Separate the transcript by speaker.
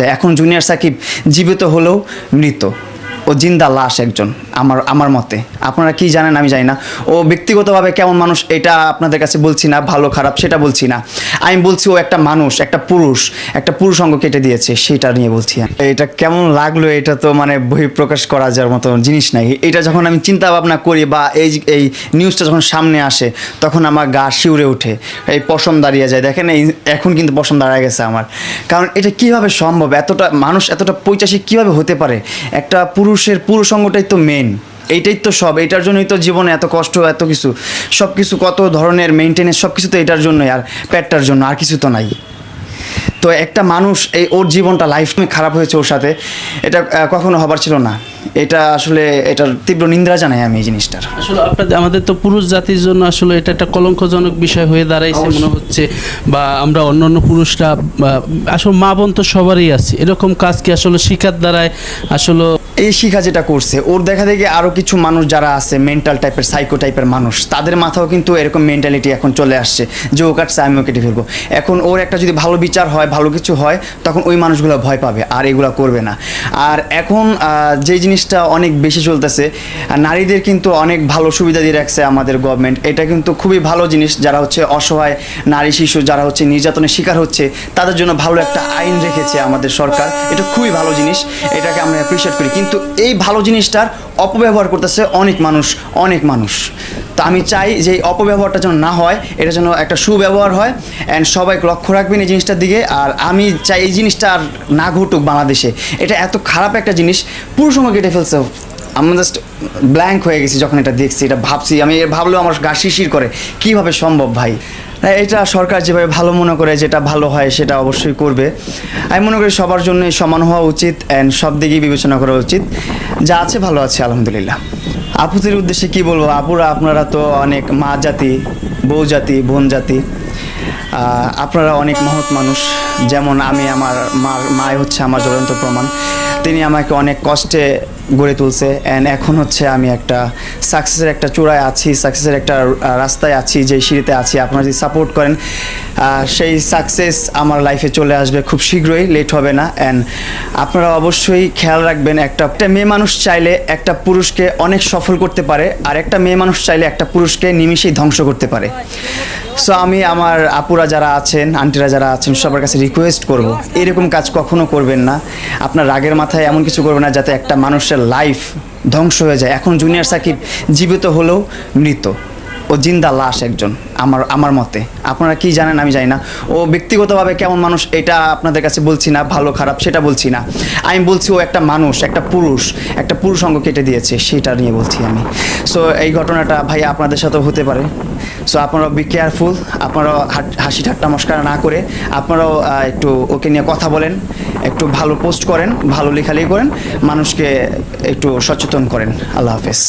Speaker 1: এখন জুনিয়র সাকিব জীবিত হলেও মৃত। ও জিন্দা লাশ একজন, আমার আমার মতে। আপনারা কি জানেন আমি জানি না। ও ব্যক্তিগতভাবে কেমন মানুষ এটা আপনাদের কাছে বলছি না, ভালো, খারাপ সেটা বলছি না। আমি বলছি ও একটা মানুষ, একটা পুরুষ একটা পুরুষ অঙ্গ কেটে দিয়েছে, সেটা নিয়ে বলছি এটা কেমন লাগল এটা তো মানে বহিঃপ্রকাশ করা যাওয়ার মতো জিনিস নাই। এটা যখন আমি চিন্তা ভাবনা করি বা এই এই নিউজটা যখন সামনে আসে, তখন আমার গা শিউরে ওঠে। এই পশম দাঁড়িয়ে যায়। দেখেন এই, এখন কিন্তু পশম দাঁড়িয়ে গেছে আমার। কারণ এটা কীভাবে সম্ভব? এতটা মানুষ, এতটা পৈচাসিক কীভাবে হতে পারে? একটা পুরুষের পুরুষ অঙ্গটাই তো মেন এইটাই তো সব। এটার জন্যই তো জীবনে এত কষ্ট, এত কিছু। সব কিছু কত ধরনের মেনটেনেন্স সব কিছু তো এটার জন্যই। আর পেটটার জন্য আর কিছু তো নাই। তো একটা মানুষ এই ওর জীবনটা লাইফ খারাপ হয়েছে ওর সাথে এটা কখনো হবার ছিল না। এটা আসলে এটার তীব্র নিন্দা জানাই আমি এই জিনিসটার।
Speaker 2: আসলে আপনাদের আমাদের তো পুরুষ জাতির জন্য আসলে এটা একটা কলঙ্কজনক বিষয় হয়ে দাঁড়াইছে মনে হচ্ছে বা আমরা অন্য অন্য পুরুষরা আসলে মা বোন তো সবারই আছে। এরকম কাজ কি আসলে শিকার দ্বারায় আসলে
Speaker 1: এই শিখা যেটা করছে ওর দেখা দেখে আরও কিছু মানুষ যারা আছে মেন্টাল টাইপের সাইকো টাইপের মানুষ তাদের মাথাও কিন্তু এরকম মেন্টালিটি এখন চলে আসছে যে ও কাটছে আমিও কেটে ফেলব। এখন ওর একটা যদি ভালো বিচার হয় ভালো কিছু হয়, তখন ওই মানুষগুলো ভয় পাবে আর এগুলো করবে না। আর এখন যে জিনিসটা অনেক বেশি চলতেছে নারীদের কিন্তু অনেক ভালো সুবিধা দিয়ে রাখছে আমাদের গভর্নমেন্ট এটা কিন্তু খুবই ভালো জিনিস, যারা হচ্ছে অসহায় নারী, শিশু, যারা হচ্ছে নির্যাতনের শিকার হচ্ছে, তাদের জন্য ভালো একটা আইন রেখেছে আমাদের সরকার। এটা খুবই ভালো জিনিস, এটাকে আমরা অ্যাপ্রিসিয়েট করি। কিন্তু এই ভালো জিনিসটার অপব্যবহার করতেছে অনেক মানুষ অনেক মানুষ। তো আমি চাই যে অপব্যবহারটা যেন না হয়, এটা যেন একটা সুব্যবহার হয় অ্যান্ড সবাই লক্ষ্য রাখবেন এই জিনিসটার দিকে, আর আমি চাই এই জিনিসটা আর না ঘটুক বাংলাদেশে। এটা এত খারাপ একটা জিনিস, পুরো সময় কেটে ফেলছে। আমরা জাস্ট ব্ল্যাঙ্ক হয়ে গেছি যখন এটা দেখছি, এটা ভাবছি, আমি ভাবলেও আমার গা শিশির করে, কীভাবে সম্ভব ভাই? এটা সরকার যেভাবে ভালো মনে করে যেটা ভালো হয় সেটা অবশ্যই করবে। আমি মনে করি সবার জন্য সমান হওয়া উচিত অ্যান্ড সব দিকেই বিবেচনা করা উচিত। যা আছে ভালো আছে, আলহামদুলিল্লাহ। আপুদের উদ্দেশ্যে কি বলব? আপুরা আপনারা তো অনেক মা জাতি বউ জাতি বোন জাতি। আপনারা অনেক মহৎ মানুষ। যেমন আমি আমার মার মায় হচ্ছে আমার জ্বলন্ত প্রমাণ। তিনি আমাকে অনেক কষ্টে গড়ে তুলছে। অ্যান্ড এখন হচ্ছে আমি একটা সাকসেসের একটা চূড়ায় আছি সাকসেসের একটা রাস্তায় আছি যে সিঁড়িতে আছি। আপনারা যদি সাপোর্ট করেন সেই সাকসেস আমার লাইফে চলে আসবে খুব শীঘ্রই লেট হবে না। অ্যান্ড আপনারা অবশ্যই খেয়াল রাখবেন, একটা একটা মেয়ে মানুষ চাইলে একটা পুরুষকে অনেক সফল করতে পারে, আর একটা মেয়ে মানুষ চাইলে একটা পুরুষকে নিমিষেই ধ্বংস করতে পারে। সো আমি আমার আপুরা যারা আছেন, আন্টিরা যারা আছেন, সবার কাছে রিকোয়েস্ট করব। এরকম কাজ কখনো করবেন না। আপনার রাগের মাথায় এমন কিছু করবেন না, যাতে একটা মানুষের লাইফ ধ্বংস হয়ে যায়। এখন জুনিয়র সাকিব জীবিত হলেও মৃত। ও জিন্দা লাশ একজন, আমার আমার মতে। আপনারা কি জানেন আমি জানি না। ও ব্যক্তিগতভাবে কেমন মানুষ, এটা আপনাদের কাছে বলছি না, ভালো, খারাপ সেটা বলছি না। আমি বলছি ও একটা মানুষ, একটা পুরুষ একটা পুরুষ অঙ্গ কেটে দিয়েছে, সেটা নিয়ে বলছি আমি। সো এই ঘটনাটা ভাই আপনাদের সাথেও হতে পারে। সো আপনারাও বি কেয়ারফুল আপনারাও হাসি ঠাট্টা মস্কার না করে, আপনারাও একটু ওকে নিয়ে কথা বলেন, একটু ভালো পোস্ট করেন, ভালো লেখালেখি করেন, মানুষকে একটু সচেতন করেন। আল্লাহ হাফেজ।